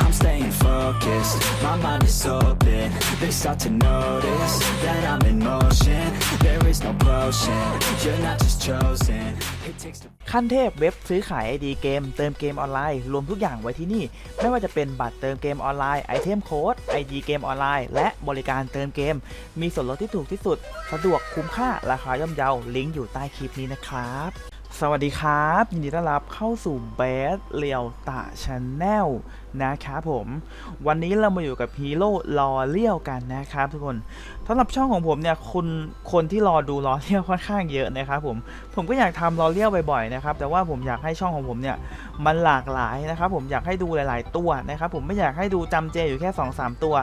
I'm staying focused, my mind is open. They start to notice that I'm in motion. There is no potion, you're not just chosen. It takes the ขั้นเทพเว็บซื้อขาย ID เกมเติมเกมออนไลน์ รวมทุกอย่างไว้ที่นี่ ไม่ว่าจะเป็นบัตรเติมเกมออนไลน์ไอเทมโค้ด ID เกมออนไลน์ และบริการเติมเกม มีส่วนลดที่ถูกที่สุด สะดวกคุ้มค่าราคาย่อมเยาลิงก์อยู่ใต้คลิปนี้นะครับ สวัสดีครับ ยินดีต้อนรับเข้าสู่เบสเลียวตาชาแนลนะครับผม วันนี้เรามาอยู่กับฮีโร่รอเลี้ยวกันนะครับทุกคนสำหรับช่องของผมเนี่ยคุณคนที่รอดูรอเลี้ยวค่อนข้างเยอะนะครับผมผมก็อยากทำรอเลี้ยวบ่อยๆนะครับแต่ว่าผมอยากให้ช่องของผมเนี่ยมันหลากหลายนะครับผมอยากให้ดูหลาย ๆ ตัวนะครับผมไม่อยากให้ดูจำเจอยู่แค่ 2-3 ตัว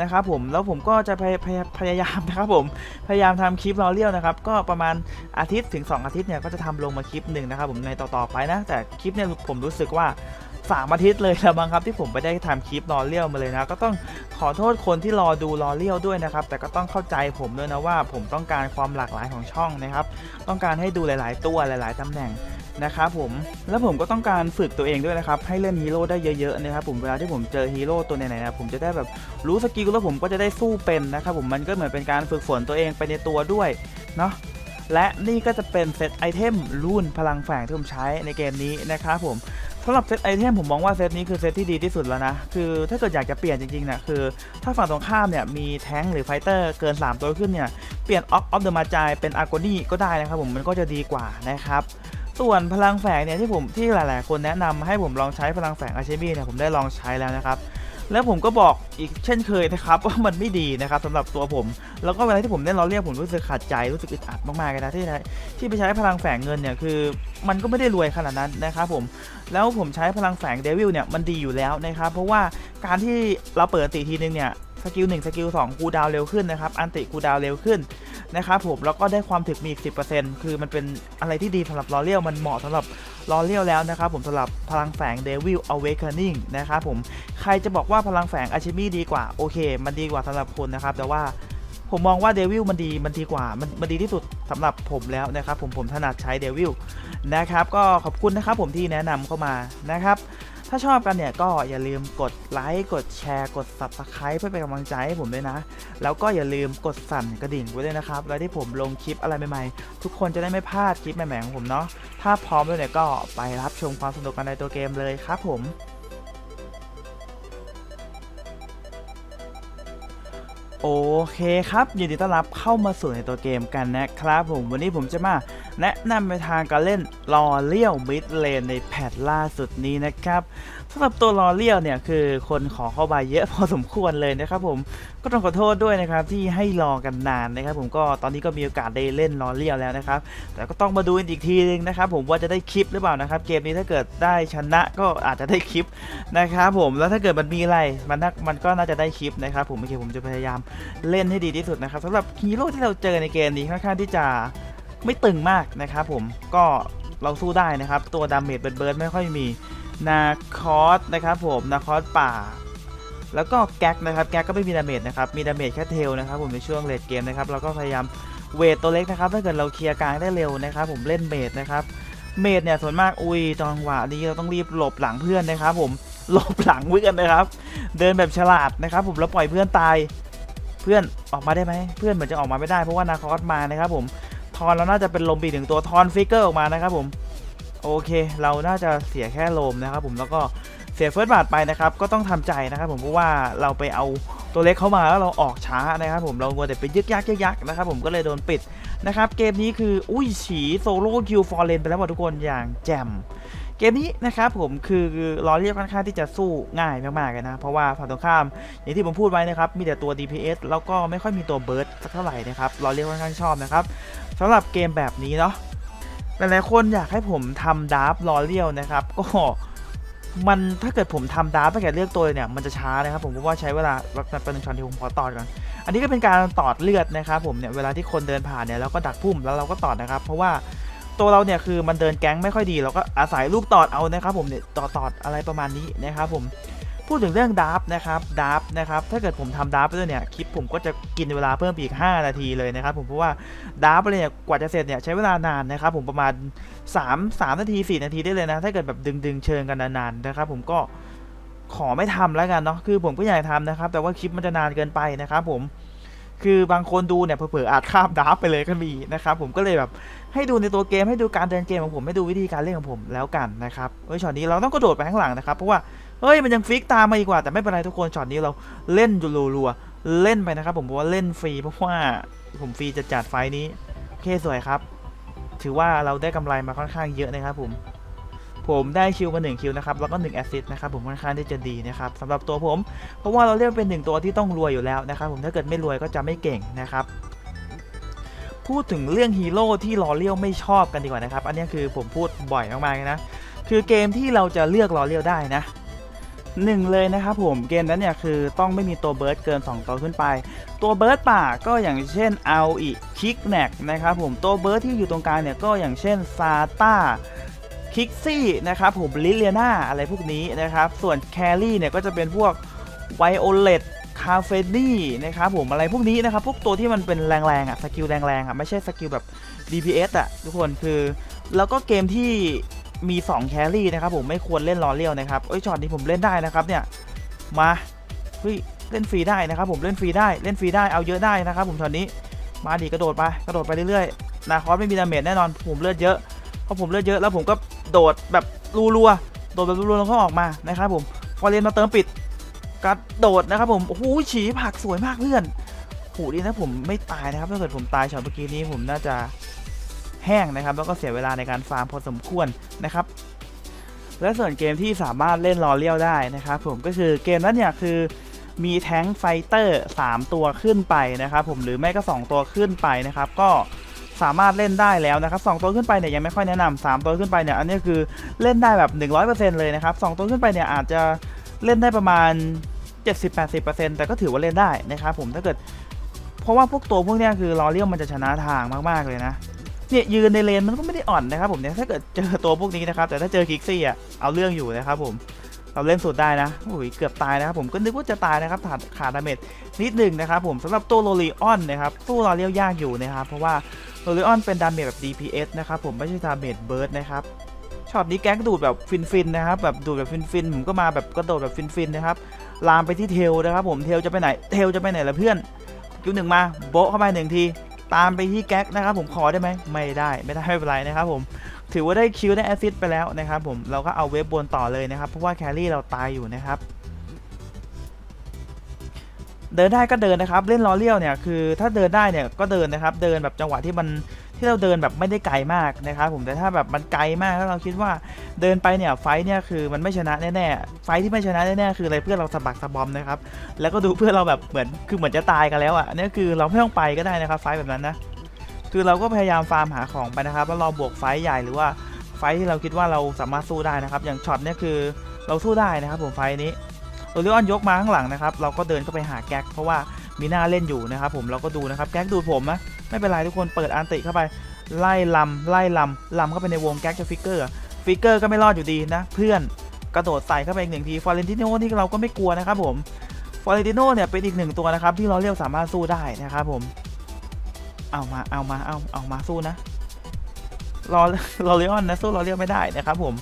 นะครับผมแล้วผมก็จะพยพยพยายามนะครับผมพยายามทำคลิปรอเลี้ยวนะครับก็ประมาณอาทิตย์ถึง 2 อาทิตย์เนี่ยก็จะทำลงมาคลิปหนึ่งนะครับผมในต่อๆไปนะ แต่คลิปเนี่ยผมรู้สึกว่าสามอาทิตย์เลยและมั้งครับที่ผมไม่ได้ทำคลิปรอเลี้ยวมาเลยนะ ก็ต้องขอโทษคนที่รอดูรอเลี้ยวด้วยนะครับ แต่ก็ต้องเข้าใจผมด้วยนะว่าผมต้องการความหลากหลายของช่องนะครับ ต้องการให้ดูหลาย ๆ ตัวหลาย ๆตำแหน่ง นะครับผม แล้วผมก็ต้องการฝึกตัวเองด้วยนะครับ ให้เล่นฮีโร่ได้เยอะๆนะครับผมเวลาที่ผมเจอฮีโร่ตัวไหนๆนะผมจะได้แบบรู้สกิลแล้วผมก็จะได้สู้เป็นนะครับผมมันก็เหมือนเป็นการฝึกฝนตัวเองไปในตัวด้วยเนาะและนี่ก็จะเป็นเซตไอเทมรุ่นพลังแฝงที่ผมใช้ในเกมนี้นะครับผมสำหรับเซตไอเทมผมมองว่าเซตนี้คือเซตที่ดีที่สุดแล้วนะ คือถ้าเกิดอยากจะเปลี่ยนจริงๆนะคือ ถ้าฝั่งตรงข้ามเนี่ยมีแท้งหรือไฟเตอร์เกิน 3 ตัวขึ้นเนี่ย เปลี่ยนออฟออฟเดอะมาจายเป็นอาร์โกนี่ก็ได้นะครับผมมันก็จะดีกว่านะครับ ส่วนพลังแฝงเนี่ยที่ผมที่หลาย ๆ คนแนะนำให้ผมลองใช้พลังแฝงอาเชมี่เนี่ยผมได้ลองใช้แล้วนะครับแล้วผมก็บอกอีกเช่นเคยนะครับว่ามันไม่ดีนะครับสำหรับตัวผม แล้วก็เวลาที่ผมเล่นล้อเรียกผมรู้สึกขัดใจรู้สึกอึดอัดมากๆเลยนะที่ที่ไปใช้พลังแฝงเงินเนี่ยคือมันก็ไม่ได้รวยขนาดนั้นนะครับผมแล้วผมใช้พลังแฝงเดวิลเนี่ยมันดีอยู่แล้วนะครับเพราะว่าการที่เราเปิดติทีนึงเนี่ย สกิล1สกิล2คูดาวเร็วขึ้นนะครับ อันติคูดาวเร็วขึ้นนะครับผมแล้วก็ได้ความถึกมีอีก 10%คือมันเป็นอะไรที่ดีสำหรับลอเรียลมันเหมาะสำหรับลอเรียลแล้วนะครับผมสำหรับพลังแฝงเดวิล Awakening นะครับผมใครจะบอกว่าพลังแฝงอาชิมี่ดีกว่า โอเค มันดีกว่าสำหรับคุณนะครับ แต่ว่าผมมองว่าเดวิลมันดีมันดีกว่า มันมันดีที่สุดสำหรับผมแล้วนะครับ ผมผมถนัดใช้เดวิลนะครับ ก็ขอบคุณนะครับผมที่แนะนำเข้ามานะครับ ถ้าชอบกันเนี่ยก็อย่าลืมกดไลค์กดแชร์กด Subscribe เพื่อเป็นกำลังใจให้ผมด้วยนะ แล้วก็อย่าลืมกดสั่นกระดิ่งไว้ด้วยนะครับแล้วที่ผมลงคลิปอะไรใหม่ๆ ทุกคนจะได้ไม่พลาดคลิปใหม่ๆของผมเนาะถ้าพร้อมแล้วเนี่ยก็ไปรับชมความสนุกกันในตัวเกมเลยครับผม โอเคครับยินดีต้อนรับเข้ามาสู่ในตัวเกมกันนะครับผมวันนี้ผมจะมาแนะนำไปทางการเล่นลอเลียวมิดเลนในแพทล่าสุดนี้นะครับำหรับตัวลอเลียวเนี่ยคือคนขอเข้าไปเยอะพอสมควรเลยนะครับผมก็ต้องขอโทษด้วยนะครับที่ให้รอกันนานนะครับ ผมก็ตอนนี้ก็มีโอกาสได้เล่นลอเลียวแล้วนะครับ แต่ก็ต้องมาดูอีกทีนึงนะครับผมว่าจะได้คลิปหรือเปล่านะครับ เกมนี้ถ้าเกิดได้ชนะก็อาจจะได้คลิปนะครับผมแล้วถ้าเกิดมันมีอะไรมันน่ามันก็น่าจะได้คลิปนะครับ ผมโอเคผมจะพยายามเล่นให้ดีที่สุดนะครับสำหรับฮีโร่ที่เราเจอในเกมนี้ค่อนข้างที่จะไม่ตึงมากนะครับผมก็เราสู้ได้นะครับ ตัวดาเมจเบิร์ดไม่ค่อยมี นาคอสนะครับผมนาคอสป่า แล้วก็แก๊กนะครับแก๊กก็ไม่มีดาเมจนะครับมีดาเมจแค่เทลนะครับผมในช่วงเลดเกมนะครับเราก็พยายามเวทตัวเล็กนะครับถ้าเกิดเราเคลียร์กลางได้เร็วนะครับ ผมเล่นเมจนะครับเมจเนี่ยส่วนมากอุ้ยจังหวะนี้เราต้องรีบหลบหลังเพื่อนนะครับ ผมหลบหลังเพื่อนนะครับ เดินแบบฉลาดนะครับ ผมแล้วปล่อยเพื่อนตาย เพื่อนออกมาได้ไหมเพื่อนเหมือนจะออกมาไม่ได้เพราะว่านาคอสมานะครับ ผมทอนเราน่าจะเป็นลมปีหนึ่งตัวทอนฟิกเกอร์ออกมานะครับ ผม โอเค เราน่าจะเสียแค่โลมนะครับผมแล้วก็เสียเฟิร์สบาทไปนะครับ ก็ต้องทำใจนะครับผมเพราะว่าเราไปเอาตัวเล็กเข้ามาแล้วเราออกช้านะครับผมเราวัวแต่ไปยึกยักยึกยักนะครับผมก็เลยโดนปิดนะครับเกมนี้คืออุ้ยฉีโซโล่คิวฟอร์เรนไปแล้วว่ะทุกคนอย่างแจ่มเกมนี้นะครับผมคือรอเรียกค่อนข้างที่จะสู้ง่ายมากๆเลยนะ เพราะว่าฝั่งตรงข้าม อย่างที่ผมพูดไว้นะครับ มีแต่ตัว DPS แล้วก็ไม่ค่อยมีตัวเบิร์ดสักเท่าไหร่นะครับรอเรียกค่อนข้างชอบนะครับสำหรับเกมแบบนี้เนาะ หลายๆคนอยากให้ผมทำดาร์ฟรอเรียลนะครับ ก็มันถ้าเกิดผมทำดาร์ฟถ้าเกิดเลือกตัวเนี่ยมันจะช้านะครับ ผมเพราะว่าใช้เวลารักษาเป็นงช็อตที่ผมขอตอดก่อนอันนี้ก็เป็นการตอดเลือดนะครับผมเนี่ยเวลาที่คนเดินผ่านเนี่ยเราก็ดักพุ่มแล้วเราก็ตอดนะครับ เพราะว่าตัวเราเนี่ยคือมันเดินแก๊งไม่ค่อยดีเราก็อาศัยลูกตอดเอานะครับ ผมเนี่ยตอดตอดอะไรประมาณนี้นะครับผม พูดถึงเรื่องดับนะครับดับนะครับ ถ้าเกิดผมทำดับไปด้วยเนี่ย คลิปผมก็จะกินเวลาเพิ่มไปอีก 5 นาทีเลยนะครับผม เพราะว่าดับเลยเนี่ย กว่าจะเสร็จเนี่ยใช้เวลานานนะครับผมประมาณ 3 3 นาที 4 นาทีได้เลยนะ ถ้าเกิดแบบดึงดึงเชิงกันนานๆนะครับผมก็ขอไม่ทำแล้วกันเนาะ คือผมก็อยากทำนะครับ แต่ว่าคลิปมันจะนานเกินไปนะครับผม คือบางคนดูเนี่ยเผลอๆอาจข้ามดับไปเลยก็มีนะครับผมก็เลยแบบให้ดูในตัวเกมให้ดูการเดินเกมของผมให้ดูวิธีการเล่นของผมแล้วกันนะครับเฮ้ยช็อตนี้เราต้องกระโดดไปข้างหลังนะครับเพราะว่า เฮ้ยมันยังฟิกตามมาอีกว่า แต่ไม่เป็นไรทุกคนช็อตนี้เราเล่นอยู่รัวๆเล่นไปนะครับ ผมบอกว่าเล่นฟรีเพราะว่าผมฟรีจะจัดไฟนี้โอเคสวยครับ ถือว่าเราได้กำไรมาค่อนข้างเยอะนะครับ ผม ผมได้คิวมา1คิวนะครับแล้วก็1แอสซิสต์นะครับผมค่อนข้างที่จะดีนะครับสำหรับตัวผม เพราะว่าเราเรียกเป็นหนึ่งตัวที่ต้องรวยอยู่แล้วนะครับผมถ้าเกิดไม่รวยก็จะไม่เก่งนะครับพูดถึงเรื่องฮีโร่ที่ลอเลียวไม่ชอบกันดีกว่านะครับ อันนี้คือผมพูดบ่อยมากๆนะ คือเกมที่เราจะเลือกลอเลียวได้นะ หนึ่งเลยนะครับผมเกมนั้นเนี่ยคือต้องไม่มีตัวเบิร์ดเกิน 2 ตัวขึ้นไป ตัวเบิร์ดป่าก็อย่างเช่นเอาอีคิกแนกนะครับผมตัวเบิร์ดที่อยู่ตรงกลางเนี่ยก็อย่างเช่นซาต้าคิกซี่นะครับผมลิเลียนาอะไรพวกนี้นะครับส่วนแครี่เนี่ยก็จะเป็นพวกไวโอเลตคาเฟนี่นะครับผมอะไรพวกนี้นะครับพวกตัวที่มันเป็นแรงๆอะสกิลแรงๆอะไม่ใช่สกิลแบบ DPS อะทุกคนคือ แล้วก็เกมที่ มี 2 แครี่นะครับผมไม่ควรเล่นลอเลียวนะครับเอ้ยช็อตนี้ผมเล่นได้นะครับเนี่ยมาเฮ้ยเล่นฟรีได้นะครับผมเล่นฟรีได้เล่นฟรีได้เอาเยอะได้นะครับผมช็อตนี้มาดีกระโดดไปกระโดดไปเรื่อยๆนาคอสไม่มีดาเมจแน่นอนผมเลือดเยอะพอผมเลือดเยอะแล้วผมก็โดดแบบรัวๆโดดแบบรัวๆแล้วก็ออกมานะครับผมพอเรียนมาเติมปิดกระโดดนะครับผมโอ้โหฉีผักสวยมากเพื่อนโหดีนะผมไม่ตายนะครับถ้าเกิดผมตายช็อตเมื่อกี้นี้ผมน่าจะ แห้งนะครับ แล้วก็เสียเวลาในการฟาร์มพอสมควรนะครับ และส่วนเกมที่สามารถเล่นรอเลี้ยวได้นะครับผมก็คือเกมนั้นเนี่ยคือมีแท้งไฟเตอร์ 3 ตัวขึ้นไปนะครับผมหรือไม่ก็ 2 ตัวขึ้นไปนะครับก็สามารถเล่นได้แล้วนะครับ2ตัวขึ้นไปเนี่ยยังไม่ค่อยแนะนำ3ตัวขึ้นไปเนี่ยอันนี้คือเล่นได้แบบ 100%เลยนะครับ2ตัวขึ้นไปเนี่ยอาจจะเล่นได้ประมาณ 70-80%แต่ก็ถือว่าเล่นได้นะครับผมถ้าเกิด เพราะว่าพวกตัวพวกเนี้ยคือรอเลี้ยวมันจะชนะทางมาก ๆ เลยนะ เนี่ยยืนในเลนมันก็ไม่ได้อ่อนนะครับผมเนี่ยถ้าเกิดเจอตัวพวกนี้นะครับ แต่ถ้าเจอคิกซี่อะเอาเรื่องอยู่นะครับผมเราเล่นสุดได้นะโอ้ยเกือบตายนะครับผมก็นึกว่าจะตายนะครับขาดขาดดาเมจนิดหนึ่งนะครับผมสำหรับตัวโรลีออนนะครับสู้เราเลี้ยวยากอยู่นะครับเพราะว่าโรลีออนเป็นดาเมจแบบ DPS นะครับผมไม่ใช่ดาเมจเบิร์ดนะครับช็อตนี้แก๊กดูดแบบฟินๆนะครับแบบดูดแบบฟินๆผมก็มาแบบกระโดดแบบฟินๆนะครับลามไปที่เทลนะครับผมเทลจะไปไหนเทลจะไปไหนล่ะเพื่อนคิวหนึ่งมาโบะเข้าไปหนึ่งที ตามไปที่แก๊กนะครับผมขอได้ไหมไม่ได้ไม่ได้ไม่เป็นไรนะครับผมถือว่าได้คิวได้แอซิดไปแล้วนะครับผมเราก็เอาเว็บบนต่อเลยนะครับเพราะว่าแครี่เราตายอยู่นะครับเดินได้ก็เดินนะครับ เล่นล้อเลี้ยวเนี่ยคือถ้าเดินได้เนี่ยก็เดินนะครับ เดินแบบจังหวะที่มัน ที่เราเดินแบบไม่ได้ไกลมากนะครับผมแต่ถ้าแบบมันไกลมากถ้าเราคิดว่าเดินไปเนี่ยไฟเนี่ยคือมันไม่ชนะแน่ๆไฟที่ไม่ชนะแน่ๆคืออะไรเพื่อเราสะบักสะบอมนะครับแล้วก็ดูเพื่อเราแบบเหมือนคือเหมือนจะตายกันแล้วอะนนี้คือเราไม่ต้องไปก็ได้นะครับไฟแบบนั้นนะคือเราก็พยายามฟาร์มหาของไปนะครับแล้วเราบวกไฟใหญ่หรือว่าไฟที่เราคิดว่าเราสามารถสู้ได้นะครับ อย่างช็อตเนี่ยคือเราสู้ได้นะครับผมไฟนี้โอริออนยกมาข้างหลังนะครับ เราก็เดินเข้าไปหาแก๊กเพราะว่ามีหน้าเล่นอยู่นะครับผมเราก็ดูนะครับแก๊กดูดผมนะ ไม่เป็นไรทุกคนเปิดอันติเข้าไป ไล่ลำไล่ลำลำเข้าไปในวงแก๊กจะฟิกเกอร์ฟิกเกอร์ก็ไม่รอดอยู่ดีนะ เพื่อนกระโดดใส่เข้าไปอีกหนึ่งทีฟอเรนติโนที่เราก็ไม่กลัวนะครับผมฟอเรนติโนเนี่ยเป็นอีกหนึ่งตัวนะครับที่เราเรียกสามารถสู้ได้นะครับผม เอามาเอามาเอาเอามาสู้นะรอรอเลออนนะสู้รอเรียกไม่ได้นะครับผม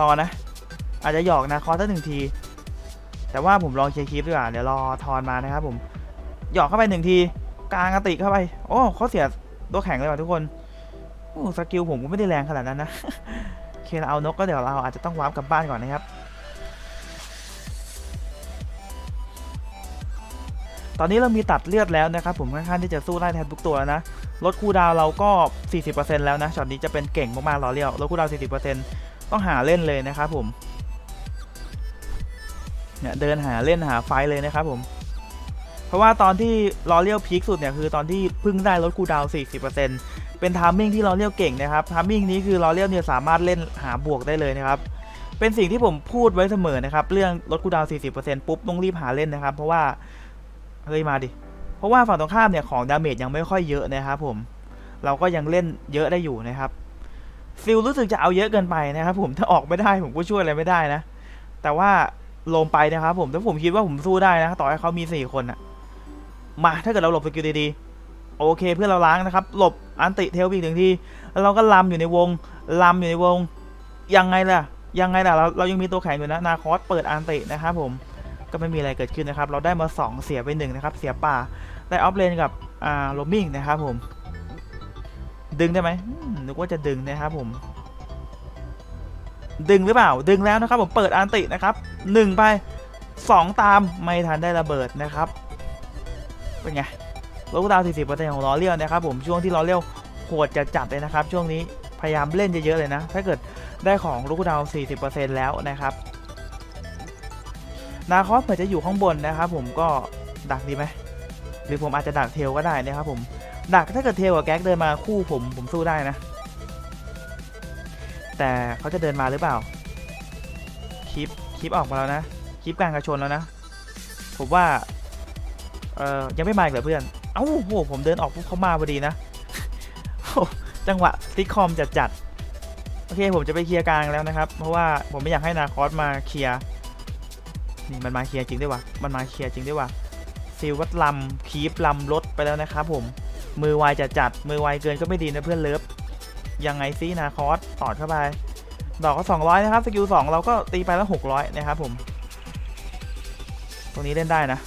รอนะ อาจจะหยอกนะคอสักหนึ่งที แต่ว่าผมลองเคลียร์คลิปดีกว่าเดี๋ยวรอทอนมานะครับผม หยอกเข้าไปหนึ่งทีกลางกติเข้าไป โอ้เขาเสียตัวแข็งเลยว่ะทุกคนโอ้สกิลผมก็ไม่ได้แรงขนาดนั้นนะโอเคเราเอานกก็เดี๋ยวเราอาจจะต้องวาร์ปกลับบ้านก่อนนะครับ ตอนนี้เรามีตัดเลือดแล้วนะครับ ผมค่อนข้างที่จะสู้ได้แทนทุกตัวแล้วนะลดคูดาวเราก็ 40%แล้วนะช็อตนี้จะเป็นเก่งมากๆรอเรียวลดคูดาวน์40%ต้องหาเล่นเลยนะครับผมเนี่ยเดินหาเล่นหาไฟเลยนะครับผม เพราะว่าตอนที่ลอเรียลพีคสุดเนี่ยคือตอนที่เพิ่งได้ลดคูดาว 40%เป็นทามมิ่งที่ลอเรียลเก่งนะครับทามมิ่งนี้คือลอเรียลเนี่ยสามารถเล่นหาบวกได้เลยนะครับเป็นสิ่งที่ผมพูดไว้เสมอนะครับเรื่องลดคูดาว 40%ปุ๊บต้องรีบหาเล่นนะครับ เพราะว่าเฮ้ยมาดิเพราะว่าฝั่งตรงข้ามเนี่ยของดาเมจยังไม่ค่อยเยอะนะครับผมเราก็ยังเล่นเยอะได้อยู่นะครับซิลรู้สึกจะเอาเยอะเกินไปนะครับผมถ้าออกไม่ได้ผมก็ช่วยอะไรไม่ได้นะ แต่ว่าลงไปนะครับผมแต่ผมคิดว่าผมสู้ได้นะ ต่อให้เขามีสี่คนอะ มาถ้าเกิดเราหลบสกิลดีๆโอเคเพื่อนเราล้างนะครับหลบอันติเทลอีกหนึ่งทีแล้วเราก็ลำอยู่ในวงลำอยู่ในวงยังไงล่ะยังไงล่ะเราเรายังมีตัวแข็งอยู่นะนาคอสเปิดอันตินะครับผมก็ไม่มีอะไรเกิดขึ้นนะครับ เราได้มา 2 เสียไป1นะครับเสียป่าได้ออฟเลนกับอ่าโรมิงนะครับผม ดึงได้ไหมอืมนึกว่าจะดึงนะครับผม ดึงหรือเปล่า ดึงแล้วนะครับผมเปิดอันตินะครับหนึ่งไปสองตามไม่ทันได้ระเบิดนะครับ เป็นไงลดดาวน์40%ของล้อเลี้ยวนะครับผมช่วงที่ล้อเลี้ยวโหดจะจัดเลยนะครับ ช่วงนี้พยายามเล่นเยอะๆเลยนะ ถ้าเกิดได้ของลูกดาวน์40%แล้วนะครับ นาคอสเผื่อจะอยู่ข้างบนนะครับ ผมก็ดักดีไหมหรือผมอาจจะดักเทลก็ได้นะครับผมดักถ้าเกิดเทลกับแก๊กเดินมาคู่ผมผมสู้ได้นะ แต่เขาจะเดินมาหรือเปล่าคลิปคลิปออกมาแล้วนะคลิปกลางกระชนแล้วนะผมว่า เออยังไม่มาอีกเหรอเพื่อน เอ้าโหผมเดินออกปุ๊บเขามาพอดีนะจังหวะซิคอมจัดจัดๆโอเคผมจะไปเคลียร์กลางแล้วนะครับ เพราะว่าผมไม่อยากให้นาคอสมาเคลียร์นี่มันมาเคลียร์จริงด้วยวะมันมาเคลียร์จริงด้วยวะซิลวัดลำคีปลำรถไปแล้วนะครับผมมือไวจะจัดมือไวเกินก็ไม่ดีนะเพื่อนเลิฟยังไงซินาคอสตอดเข้าไปดอกก็200นะครับสกิล2เราก็ตีไปแล้ว600นะครับผม ตรงนี้เล่นได้นะ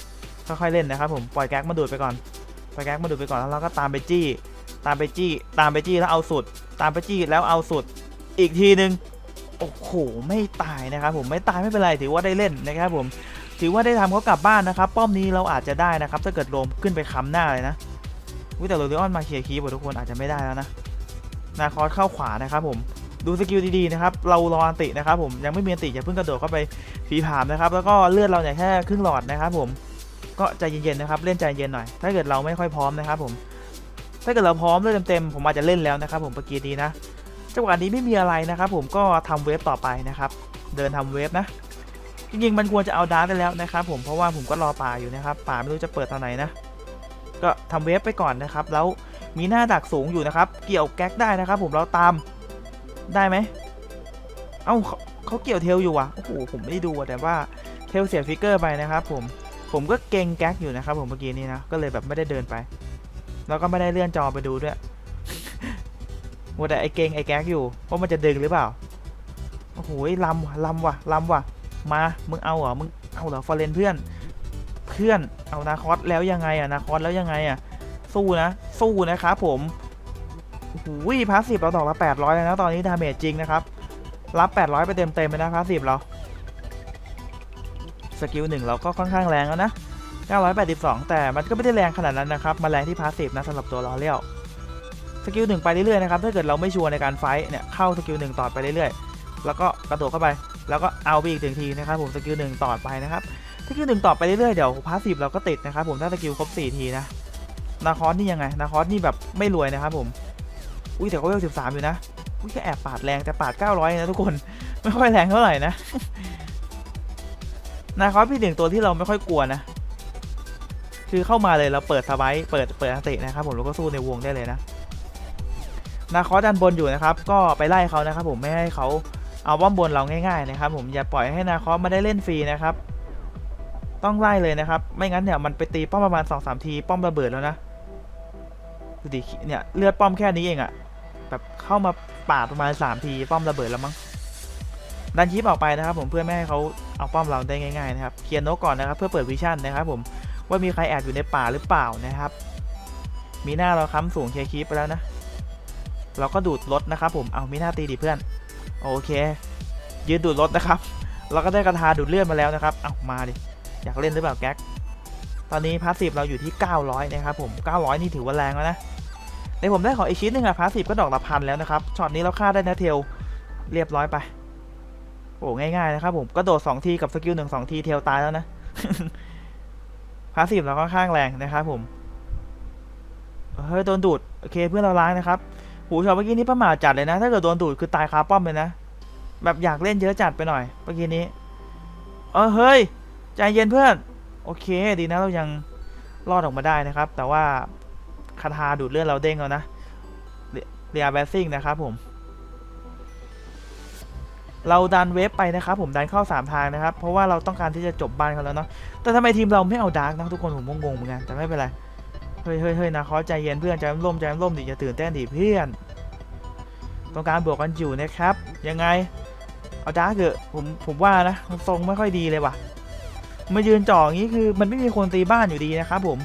ค่อยๆเล่นนะครับผมปล่อยแก๊กมาดูดไปก่อนปล่อยแก๊กมาดูดไปก่อนแล้วเราก็ตามไปจี้ ตามไปจี้ ตามไปจี้แล้วเอาสุด ตามไปจี้แล้วเอาสุด อีกทีนึงโอ้โหไม่ตายนะครับผมไม่ตายไม่เป็นไรถือว่าได้เล่นนะครับผมถือว่าได้ทำเขากลับบ้านนะครับป้อมนี้เราอาจจะได้นะครับ ถ้าเกิดโรมขึ้นไปค้ำหน้าเลยนะวิแต่โรลิออนมาเคลียร์คีบทุกคนอาจจะไม่ได้แล้วนะนาคอสเข้าขวานะครับผมดูสกิลดีๆนะครับเรารออันตินะครับผมยังไม่มีอันติอย่าเพิ่งกระโดดเข้าไปผีผามนะครับแล้วก็เลือดเราเนี่ยแค่ครึ่งหลอดนะครับผม ก็ใจเย็นๆนะครับเล่นใจเย็นหน่อย ถ้าเกิดเราไม่ค่อยพร้อมนะครับผมถ้าเกิดเราพร้อมเลือดเต็มๆผมอาจจะเล่นแล้วนะครับผมเมื่อกี้นี้นะจังหวะนี้ไม่มีอะไรนะครับผมก็ทำเวฟต่อไปนะครับเดินทำเวฟนะจริงๆมันควรจะเอาดาร์กได้แล้วนะครับผมเพราะว่าผมก็รอป่าอยู่นะครับป่าไม่รู้จะเปิดตอนไหนนะก็ทำเวฟไปก่อนนะครับ แล้วมีหน้าดักสูงอยู่นะครับ เกี่ยวแก๊กได้นะครับ ผมเราตามได้ไหมเอ้าเขาเขาเกี่ยวเทลอยู่ว่ะโอ้โหผมไม่ได้ดูแต่ว่าเทลเสียฟิกเกอร์ไปนะครับ ผม ผมก็เกงแก๊กอยู่นะครับผมเมื่อกี้นี้นะ ก็เลยแบบไม่ได้เดินไป แล้วก็ไม่ได้เลื่อนจอไปดูด้วยมัวแต่ไอเกงไอแก๊กอยู่ว่ามันจะดึงหรือเปล่า โอ้โหลำว่ะลำว่ะลำว่ะ มา มึงเอาเหรอ มึงเอาเหรอฟอร์เรนเพื่อน เพื่อน เอานาคอสแล้วยังไงอะนาคอสแล้วยังไงอะสู้นะ สู้นะครับผมโอ้โหพาสซีฟเราดอกละ800แล้วนะตอนนี้ดาเมจจริงนะครับ รับ 800 ไปเต็มเต็มๆเลยนะพาสซีฟเรา สกิลหนึ่งเราก็ค่อนข้างแรงแล้วนะ 982 แต่มันก็ไม่ได้แรงขนาดนั้นนะครับ มาแรงที่พาสซีฟนะสำหรับตัวล้อเลี้ยวสกิลหนึ่งไปเรื่อยๆนะครับ ถ้าเกิดเราไม่ชัวร์ในการไฟเนี่ยเข้าสกิลหนึ่งต่อไปเรื่อยๆ แล้วก็กระโดดเข้าไป แล้วก็เอาไปอีกหนึ่งทีนะครับผมสกิลหนึ่งต่อไปนะครับสกิลหนึ่งต่อไปเรื่อยๆเดี๋ยวพาสซีฟเราก็ติดนะครับผมถ้าสกิลครบ4ทีนะนาคอสนี่ยังไงนาคอสนี่แบบไม่รวยนะครับผมอุ้ยแต่ก็เวล13อยู่นะอุ้ยแค่แอบปาดแรงแต่ปาด900นะทุกคนไม่ค่อยแรงเท่าไหร่นะ นาคอสพี่หนึ่งตัวที่เราไม่ค่อยกลัวนะ คือเข้ามาเลยเราเปิดสไบายเปิดเปิดอันตินะครับผมแล้วก็สู้ในวงได้เลยนะนาคอสดันบนอยู่นะครับ ก็ไปไล่เขานะครับ ผมไม่ให้เขาเอาบ้อมบนเราง่ายๆนะครับ ผมอย่าปล่อยให้นาคอสมาได้เล่นฟรีนะครับ ต้องไล่เลยนะครับ ไม่งั้นเนี่ยมันไปตีป้อมประมาณ2อสทีป้อมระเบิดแล้วนะดูดิเนี่ยเลือดป้อมแค่นี้เองอะแบบเข้ามาปาดประมาณ3ทีป้อมระเบิดแล้วมั้งดันชิปออกไปนะครับ ผมเพื่อไม่ให้เขา เอาป้อมเราได้ง่ายๆนะครับเคลียร์นกก่อนนะครับ เพื่อเปิดวิชั่นนะครับผมว่ามีใครแอบอยู่ในป่าหรือเปล่านะครับ มีหน้าเราค้ำสูงเคลียร์คีปไปแล้วนะ เราก็ดูดรถนะครับผมเอามีหน้าตีดิเพื่อนโอเค ยืนดูดรถนะครับ เราก็ได้กระทาดูดเลือดมาแล้วนะครับเอามาดิอยากเล่นหรือเปล่าแก๊กตอนนี้พาสซีฟเราอยู่ที่ 900 นะครับผม 900 นี่ถือว่าแรงแล้วนะในผมได้ของอีกชิ้นหนึ่งอะพาสซีฟก็ดอกละพันแล้วนะครับช็อตนี้เราฆ่าได้นะเทลเรียบร้อยไป โอ้ง่ายๆนะครับผมก็โดด2ทีกับสกิลหนึ่งสองทีเทลตายแล้วนะพาสซีฟเราก็ข้างแรงนะครับผมเฮ้ยโดนดูดโอเคเพื่อนเราล้างนะครับหูชอตเมื่อกี้นี้ประมาทจัดเลยนะ ถ้าเกิดโดนดูดคือตายคาป้อมเลยนะแบบอยากเล่นเยอะจัดไปหน่อยเมื่อกี้นี้ เออเฮ้ยใจเย็นเพื่อน โอเค ดีนะเรายังรอดออกมาได้นะครับ แต่ว่าคาทาดูดเลือดเราเด้งแล้วนะเรียแบสซิ่งนะครับผม เราดันเวฟไปนะครับผมดันเข้า 3 ทางนะครับ เพราะว่าเราต้องการที่จะจบบ้านเขาแล้วเนาะแต่ทำไมทีมเราไม่เอาดาร์กนะทุกคนผมงงเหมือนกันแต่ไม่เป็นไรเฮ้ยเฮ้ยเฮ้ยนะขอใจเย็นเพื่อนใจร่มใจร่มดิอย่าตื่นเต้นดิเพื่อนต้องการบวกกันอยู่นะครับ ยังไง เอาดาร์กเถอะผมผมว่านะทรงไม่ค่อยดีเลยว่ะมายืนจ่ออย่างนี้คือมันไม่มีคนตีบ้านอยู่ดีนะครับผม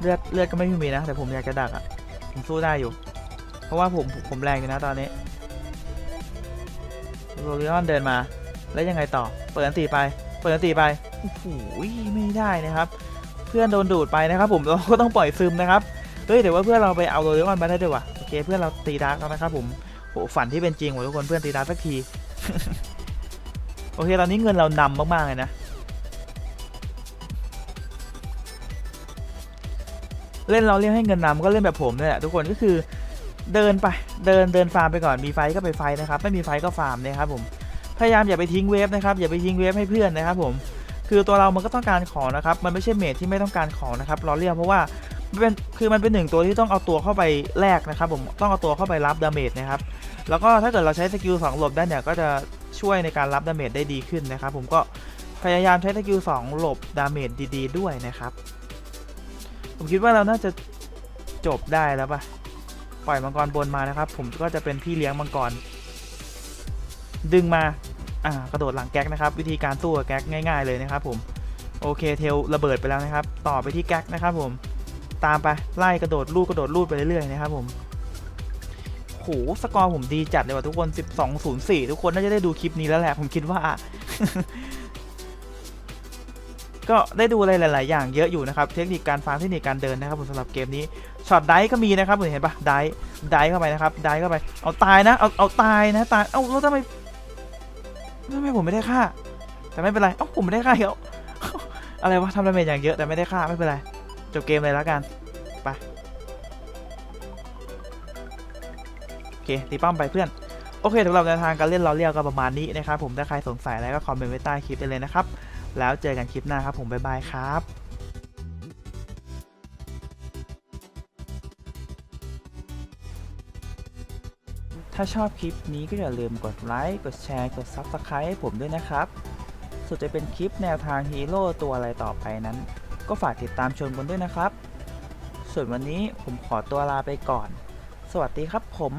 เลือดเลือดก็ไม่มีนะ แต่ผมอยากจะดักอะ่ะผมสู้ได้อยู่ เพราะว่าผมผมแรงอยู่นะตอนนี้โรลิออนเดินมา แล้วยังไงต่อ เปิดอันตีไป เปิดอันตีไปโอ้โหไม่ได้นะครับ เพื่อนโดนดูดไปนะครับ ผมเราก็ต้องปล่อยซึมนะครับ เฮ้ยแต่ว่าเพื่อนเราไปเอาโรลิออนมาได้ด้วยวะโอเคเพื่อนเราตีดาร์กแล้วนะครับ ผมโหฝันที่เป็นจริงว่ะทุกคนเพื่อนตีดาร์กสักที โอเคตอนนี้เงินเรานำมากๆเลยนะเล่นเราเรียกให้เงินนำก็เล่นแบบผมเนี่ยแหละทุกคนก็คือ เดินไปเดินเดินฟาร์มไปก่อนมีไฟก็ไปไฟนะครับ ไม่มีไฟก็ฟาร์มนะครับผมพยายามอย่าไปทิ้งเวฟนะครับอย่าไปทิ้งเวฟให้เพื่อนนะครับ ผมคือตัวเรามันก็ต้องการของนะครับมันไม่ใช่เมทที่ไม่ต้องการของนะครับราเรียกเพราะว่าเป็นคือมันเป็นหนึ่งตัวที่ต้องเอาตัวเข้าไปแลกนะครับผมต้องเอาตัวเข้าไปรับดาเมจนะครับแล้วก็ถ้าเกิดเราใช้สกิล2หลบได้เนี่ยก็จะช่วยในการรับดาเมจได้ดีขึ้นนะครับ ผมก็พยายามใช้สกิล2หลบดาเมจดีๆด้วยนะครับ ผมคิดว่าเราน่าจะจบได้แล้วปะ ปล่อยมังกรบนมานะครับ ผมก็จะเป็นพี่เลี้ยงมังกร ดึงมาอ่ากระโดดหลังแก๊กนะครับ วิธีการสู้กับแก๊กง่าย ๆ เลยนะครับ ผมโอเคเทลระเบิดไปแล้วนะครับ ต่อไปที่แก๊กนะครับ ผมตามไปไล่กระโดดลูดกระโดดลูดไปเรื่อยๆนะครับ ผมโหสกอร์ผมดีจัดเลยว่ะทุกคน 12-04 ทุกคนน่าจะได้ดูคลิปนี้แล้วแหละ ผมคิดว่า ก็ได้ดูอะไรหลาย ๆ อย่างเยอะอยู่นะครับ เทคนิคการฟาร์มเทคนิคการเดินนะครับผมสำหรับเกมนี้ ช็อตไดฟ์ก็มีนะครับเห็นปะไดฟ์ไดฟ์เข้าไปนะครับไดฟ์เข้าไป เอาตายนะ เอาเอาตายนะตาย เอ้าแล้วทำไมทำไมผมไม่ได้ฆ่า แต่ไม่เป็นไร เอ้าผมไม่ได้ฆ่าเหรออะไรวะทำดาเมจอย่างเยอะแต่ไม่ได้ฆ่าไม่เป็นไรจบเกมเลยแล้วกันไปโอเคตีป้อมไปเพื่อนโอเคสำหรับแนวทางการเล่นเราเรียกก็ประมาณนี้นะครับผมถ้าใครสงสัยอะไรก็คอมเมนต์ไว้ใต้คลิปได้เลยนะครับ แล้วเจอกันคลิปหน้าครับผมบ๊ายบายครับ ถ้าชอบคลิปนี้ก็อย่าลืมกดไลค์ กดแชร์ กด Subscribe ให้ผมด้วยนะครับ ส่วนจะเป็นคลิปแนวทางฮีโร่ตัวอะไรต่อไปนั้น ก็ฝากติดตามชมกันด้วยนะครับ ส่วนวันนี้ผมขอตัวลาไปก่อน สวัสดีครับผม